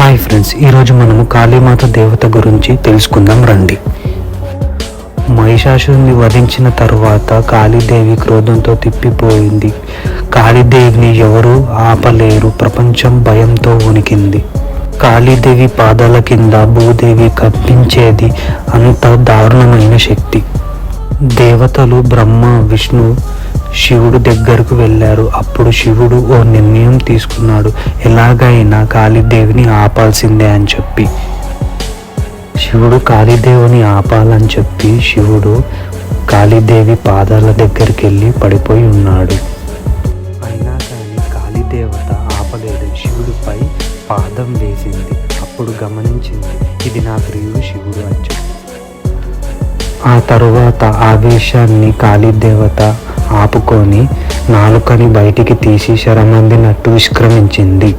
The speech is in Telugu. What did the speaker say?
హాయ్ ఫ్రెండ్స్ ఈరోజు మనము కాళీమాత దేవత గురించి తెలుసుకుందాం రండి. మహిషాసుని వధించిన తరువాత కాళీదేవి క్రోధంతో తిప్పిపోయింది. కాళీదేవిని ఎవరు ఆపలేరు ప్రపంచం భయంతో ఉనికింది కాళీదేవి పాదాల కింద భూదేవి కప్పించేది అంత దారుణమైన శక్తి. దేవతలు బ్రహ్మ విష్ణు శివుడు దగ్గరకు వెళ్ళారు. అప్పుడు శివుడు ఓ నిర్ణయం తీసుకున్నాడు. ఎలాగైనా కాళీదేవిని ఆపాల్సిందే అని చెప్పి. శివుడు కాళీదేవిని ఆపాలని చెప్పి శివుడు కాళీదేవి పాదాల దగ్గరికి వెళ్ళి పడిపోయి ఉన్నాడు. అయినా కానీ కాళీదేవత ఆపలేదు. శివుడిపై పాదం వేసింది. అప్పుడు గమనించింది ఇది నా ప్రియుడు శివుడు అని చెప్పి. ఆ తరువాత ఆవేశాన్ని కాళీదేవత ఆపుకొని నాలుకని బయటికి తీసి శరమందినట్టు విష్క్రమించింది.